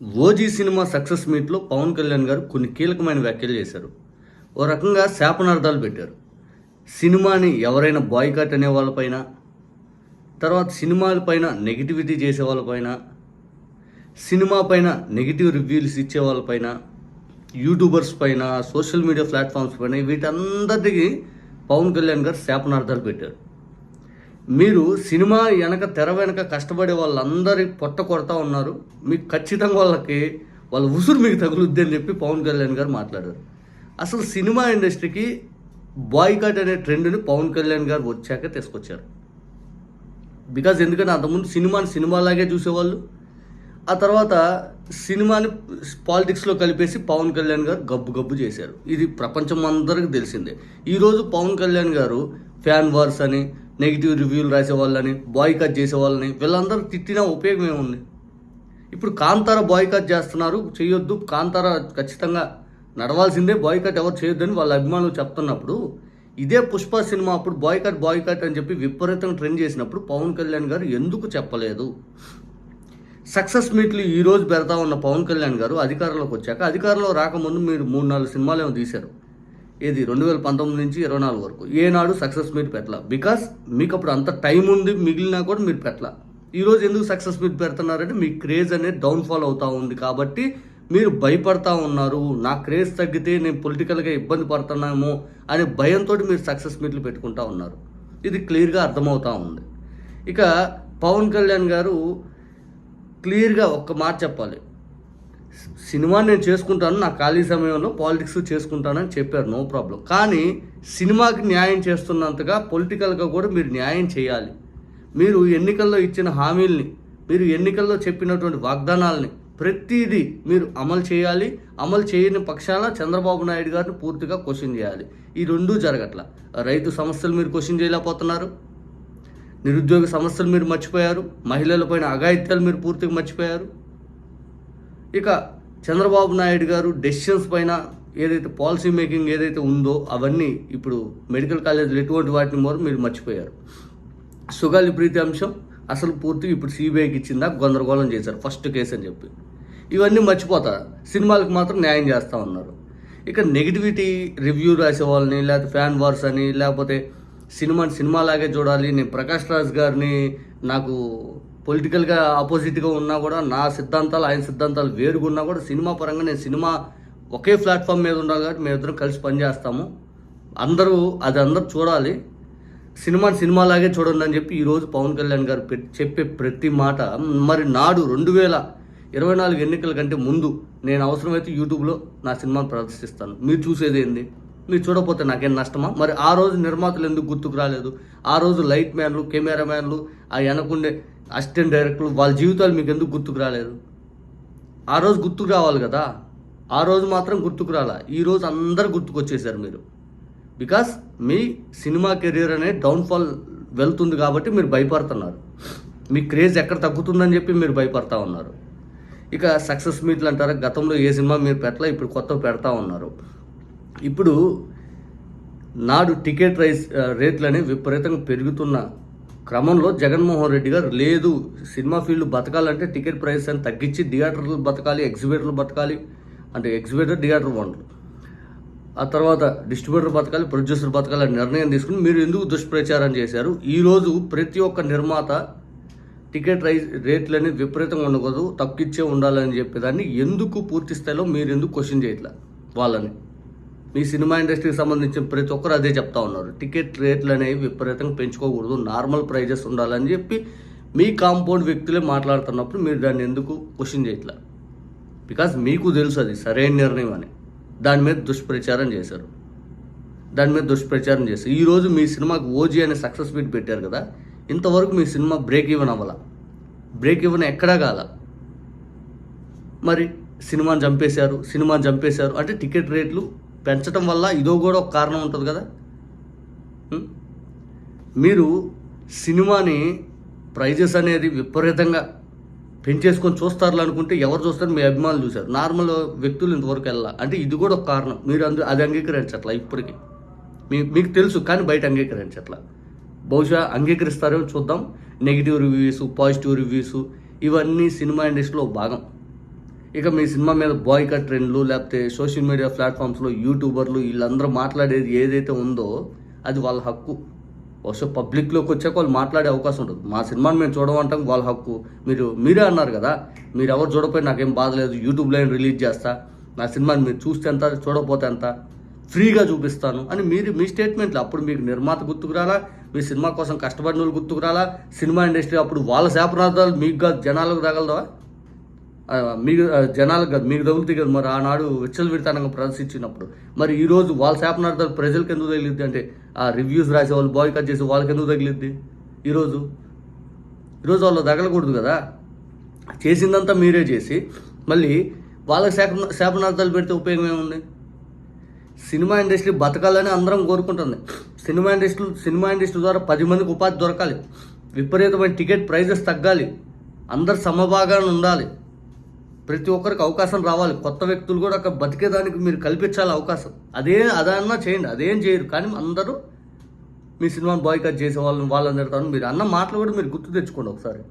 OG cinema success మీట్లో పవన్ కళ్యాణ్ గారు కొన్ని కీలకమైన వ్యాఖ్యలు చేశారు. ఓ రకంగా శాపనార్థాలు పెట్టారు. సినిమాని ఎవరైనా బాయ్కాట్ అనే వాళ్ళపైన తర్వాత సినిమాల పైన నెగిటివిటీ చేసే వాళ్ళపైన సినిమా పైన నెగిటివ్ రివ్యూస్ ఇచ్చే వాళ్ళపైన యూట్యూబర్స్ పైన సోషల్ మీడియా ప్లాట్ఫామ్స్ పైన వీటందరికీ పవన్ కళ్యాణ్ గారు శాపనార్థాలు పెట్టారు. మీరు సినిమా వెనక తెర వెనక కష్టపడే వాళ్ళందరి పొట్ట కొడతా ఉన్నారు. మీకు ఖచ్చితంగా వాళ్ళకి వాళ్ళ ఉసురు మీకు తగులుద్ది అని చెప్పి పవన్ కళ్యాణ్ గారు మాట్లాడారు. అసలు సినిమా ఇండస్ట్రీకి బాయ్కాట్ అనే ట్రెండ్ని పవన్ కళ్యాణ్ గారు వచ్చాక తీసుకొచ్చారు. బికాజ్ ఎందుకంటే అంతకుముందు సినిమాని సినిమాలాగే చూసేవాళ్ళు. ఆ తర్వాత సినిమాని పాలిటిక్స్లో కలిపేసి పవన్ కళ్యాణ్ గారు గబ్బు గబ్బు చేశారు. ఇది ప్రపంచం అందరికీ తెలిసిందే. ఈరోజు పవన్ కళ్యాణ్ గారు ఫ్యాన్ వార్స్ అని నెగిటివ్ రివ్యూలు రాసే వాళ్ళని బాయ్కాట్ చేసే వాళ్ళని వీళ్ళందరూ తిట్టినా ఉపయోగం ఏముంది? ఇప్పుడు కాంతార బాయ్కట్ చేస్తున్నారు చేయొద్దు. కాంతార ఖచ్చితంగా నడవాల్సిందే. బాయ్కాట్ ఎవరు చేయొద్దని వాళ్ళ అభిమానులు చెప్తున్నప్పుడు ఇదే పుష్ప సినిమా అప్పుడు బాయ్కాట్ బాయ్కాట్ అని చెప్పి విపరీతంగా ట్రెండ్ చేసినప్పుడు పవన్ కళ్యాణ్ గారు ఎందుకు చెప్పలేదు? సక్సెస్ మీట్లు ఈ రోజు పెడతా ఉన్న పవన్ కళ్యాణ్ గారు అధికారంలోకి వచ్చాక అధికారంలో రాకముందు మీరు మూడు నాలుగు సినిమాలు ఏమో తీశారు. ఏది? రెండు వేల పంతొమ్మిది నుంచి ఇరవై నాలుగు వరకు. ఏనాడు సక్సెస్ మీట్ పెట్టాల. బికాస్ మీకు అప్పుడు అంత టైం ఉంది మిగిలినా కూడా మీరు పెట్టాల. ఈరోజు ఎందుకు సక్సెస్ మీట్ పెడుతున్నారంటే మీ క్రేజ్ అనేది డౌన్ఫాల్ అవుతూ ఉంది కాబట్టి మీరు భయపడతా ఉన్నారు. నా క్రేజ్ తగ్గితే నేను పొలిటికల్గా ఇబ్బంది పడుతున్నామో అనే భయంతో మీరు సక్సెస్ మీట్లు పెట్టుకుంటా ఉన్నారు. ఇది క్లియర్గా అర్థమవుతా ఉంది. ఇక పవన్ కళ్యాణ్ గారు క్లియర్గా ఒక్క మాట చెప్పాలి. సినిమా నేను చేసుకుంటాను నా ఖాళీ సమయంలో పాలిటిక్స్ చేసుకుంటానని చెప్పారు నో ప్రాబ్లం. కానీ సినిమాకి న్యాయం చేస్తున్నంతగా పొలిటికల్గా కూడా మీరు న్యాయం చేయాలి. మీరు ఎన్నికల్లో ఇచ్చిన హామీల్ని మీరు ఎన్నికల్లో చెప్పినటువంటి వాగ్దానాలని ప్రతిదీ మీరు అమలు చేయాలి. అమలు చేయని పక్షాన చంద్రబాబు నాయుడు గారిని పూర్తిగా క్వశ్చన్ చేయాలి. ఈ రెండూ జరగట్ల. రైతు సమస్యలు మీరు క్వశ్చన్ చేయలేకపోతున్నారు. నిరుద్యోగ సమస్యలు మీరు మర్చిపోయారు. మహిళలపైన అఘాయిత్యాలు మీరు పూర్తిగా మర్చిపోయారు. ఇక చంద్రబాబు నాయుడు గారు డెసిషన్స్ పైన ఏదైతే పాలసీ మేకింగ్ ఏదైతే ఉందో అవన్నీ ఇప్పుడు మెడికల్ కాలేజీలు ఎటువంటి వాటిని మోరు మీరు మర్చిపోయారు. సుగాలి ప్రీతి అంశం అసలు పూర్తిగా ఇప్పుడు సిబిఐకి ఇచ్చిందా గందరగోళం చేశారు ఫస్ట్ కేసు అని చెప్పి. ఇవన్నీ మర్చిపోతారు సినిమాలకు మాత్రం న్యాయం చేస్తూ ఉన్నారు. ఇక నెగిటివిటీ రివ్యూ రాసే వాళ్ళని లేకపోతే ఫ్యాన్ వార్స్ అని లేకపోతే సినిమాని సినిమాలాగే చూడాలి నేను ప్రకాష్ రాజ్ గారిని నాకు పొలిటికల్గా ఆపోజిట్గా ఉన్నా కూడా నా సిద్ధాంతాలు ఆయన సిద్ధాంతాలు వేరుగా ఉన్నా కూడా సినిమా పరంగా నేను సినిమా ఒకే ప్లాట్ఫామ్ మీద ఉండాలి కాబట్టి మేము ఇద్దరం కలిసి పనిచేస్తాము. అందరూ అది అందరూ చూడాలి. సినిమాని సినిమాలాగే చూడండి అని చెప్పి ఈరోజు పవన్ కళ్యాణ్ గారు చెప్పే ప్రతి మాట. మరి నాడు రెండు వేల ఇరవై నాలుగు ఎన్నికల కంటే ముందు నేను అవసరమైతే యూట్యూబ్లో నా సినిమాను ప్రదర్శిస్తాను. మీరు చూసేది ఏంది? మీరు చూడకపోతే నాకేం నష్టమా? మరి ఆ రోజు నిర్మాతలు ఎందుకు గుర్తుకు రాలేదు? ఆ రోజు లైట్ మ్యాన్లు కెమెరా మ్యాన్లు ఆ వెనకుండే అసిస్టెంట్ డైరెక్టర్లు వాళ్ళ జీవితాలు మీకు ఎందుకు గుర్తుకు రాలేదు? ఆ రోజు గుర్తుకు రావాలి కదా? ఆ రోజు మాత్రం గుర్తుకు రాలా. ఈరోజు అందరు గుర్తుకొచ్చేసారు మీరు. బికాస్ మీ సినిమా కెరీర్ అనేది డౌన్ఫాల్ వెళ్తుంది కాబట్టి మీరు భయపడుతున్నారు. మీ క్రేజ్ ఎక్కడ తగ్గుతుందని చెప్పి మీరు భయపడతా ఉన్నారు. ఇక సక్సెస్ మీట్లు అంటారా? గతంలో ఏ సినిమా మీరు పెట్టలే ఇప్పుడు కొత్త పెడతా ఉన్నారు. ఇప్పుడు నాడు టికెట్ రైస్ ఆ, రేట్లు అనేవి విపరీతంగా పెరుగుతున్న క్రమంలో జగన్మోహన్ రెడ్డి గారు లేదు సినిమా ఫీల్డ్ బతకాలంటే టికెట్ ప్రైస్ అని తగ్గించి థియేటర్లు బతకాలి ఎగ్జిబిటర్లు బతకాలి అంటే ఎగ్జిబిటర్ థియేటర్ వనరు ఆ తర్వాత డిస్ట్రిబ్యూటర్ బతకాలి ప్రొడ్యూసర్ బతకాలి అని నిర్ణయం తీసుకుని మీరు ఎందుకు దుష్ప్రచారం చేశారు? ఈరోజు ప్రతి ఒక్క నిర్మాత టికెట్ రైస్ రేట్లని విపరీతంగా ఉండకూడదు తక్కువచ్చే ఉండాలని చెప్పేదాన్ని ఎందుకు పూర్తి స్థాయిలో మీరు ఎందుకు క్వశ్చన్ చేయట్లా? వాళ్ళని. మీ సినిమా ఇండస్ట్రీకి సంబంధించిన ప్రతి ఒక్కరు అదే చెప్తా ఉన్నారు. టికెట్ రేట్లు అనేవి విపరీతంగా పెంచుకోకూడదు నార్మల్ ప్రైజెస్ ఉండాలని చెప్పి మీ కాంపౌండ్ వ్యక్తులే మాట్లాడుతున్నప్పుడు మీరు దాన్ని ఎందుకు క్వశ్చన్ చేయట్లా? బికాజ్ మీకు తెలుసు అది సరైన నిర్ణయం అని. దాని మీద దుష్ప్రచారం చేశారు. దాని మీద దుష్ప్రచారం చేశారు. ఈరోజు మీ సినిమాకి ఓజీ అనే సక్సెస్ మీట్ పెట్టారు కదా ఇంతవరకు మీ సినిమా బ్రేక్ ఈవెన్ అవ్వాల. బ్రేక్ ఈవెన్ ఎక్కడా కాల. మరి సినిమాని చంపేశారు సినిమాని చంపేశారు అంటే టికెట్ రేట్లు పెంచడం వల్ల ఇదో కూడా ఒక కారణం ఉంటుంది కదా? మీరు సినిమాని ప్రైజెస్ అనేది విపరీతంగా పెంచేసుకొని చూస్తారు అనుకుంటే ఎవరు చూస్తారు? మీ అభిమానులు చూశారు. నార్మల్ వ్యక్తులు ఇంతవరకు వెళ్ళాలి. అంటే ఇది కూడా ఒక కారణం. మీరు అందు అది అంగీకరించట్లా ఇప్పటికీ. మీ మీకు తెలుసు కానీ బయట అంగీకరించట్లా. బహుశా అంగీకరిస్తారేమో చూద్దాం. నెగిటివ్ రివ్యూస్ పాజిటివ్ రివ్యూస్ ఇవన్నీ సినిమా ఇండస్ట్రీలో భాగం. ఇక మీ సినిమా మీద బాయ్కట్ ట్రెండ్లు లేకపోతే సోషల్ మీడియా ప్లాట్ఫామ్స్లో యూట్యూబర్లు వీళ్ళందరూ మాట్లాడేది ఏదైతే ఉందో అది వాళ్ళ హక్కు. బహుశా పబ్లిక్లోకి వచ్చాక వాళ్ళు మాట్లాడే అవకాశం ఉంటుంది. మా సినిమాని మేము చూడమంటాం వాళ్ళ హక్కు. మీరు మీరే అన్నారు కదా మీరు ఎవరు చూడకపోయి నాకేం బాధ లేదు యూట్యూబ్లో అయినా రిలీజ్ చేస్తా నా సినిమాని మీరు చూస్తే ఎంత చూడకపోతే ఎంత ఫ్రీగా చూపిస్తాను అని మీరు మీ స్టేట్మెంట్లు అప్పుడు మీకు నిర్మాత గుర్తుకు రాలా మీ సినిమా కోసం కష్టపడిన వాళ్ళు గుర్తుకు రాలా సినిమా ఇండస్ట్రీ అప్పుడు వాళ్ళ శాపనార్థాలు మీకు కాదు జనాలకు తగలదా? మీకు జనాలకు కాదు మీకు తగులుతాయి కదా మరి ఆనాడు విచ్చలు విడతానంగా ప్రదర్శించినప్పుడు. మరి ఈరోజు వాళ్ళ శాపనార్థాలు ప్రజలకు ఎందుకు తగిలిద్ది అంటే ఆ రివ్యూస్ రాసే వాళ్ళు బాయ్ కట్ చేసి వాళ్ళకి ఎందుకు తగిలిద్ది? ఈరోజు ఈరోజు వాళ్ళు తగలకూడదు కదా? చేసిందంతా మీరే చేసి మళ్ళీ వాళ్ళకి శాప శాపనార్థాలు పెడితే ఉపయోగం ఏముంది? సినిమా ఇండస్ట్రీ బతకాలని అందరం కోరుకుంటుంది. సినిమా ఇండస్ట్రీ సినిమా ఇండస్ట్రీ ద్వారా పది మందికి ఉపాధి దొరకాలి. విపరీతమైన టికెట్ ప్రైజెస్ తగ్గాలి. అందరు సమభాగాన్ని ఉండాలి. ప్రతి ఒక్కరికి అవకాశం రావాలి. కొత్త వ్యక్తులు కూడా అక్కడ బతికేదానికి మీరు కల్పించాలి అవకాశం. అదే అదన్నా చేయండి. అదేం చేయరు. కానీ అందరూ మీ సినిమాని బాయ్కట్ చేసే వాళ్ళని వాళ్ళందరితో మీరు అన్న మాటలు కూడా మీరు గుర్తు తెచ్చుకోండి ఒకసారి.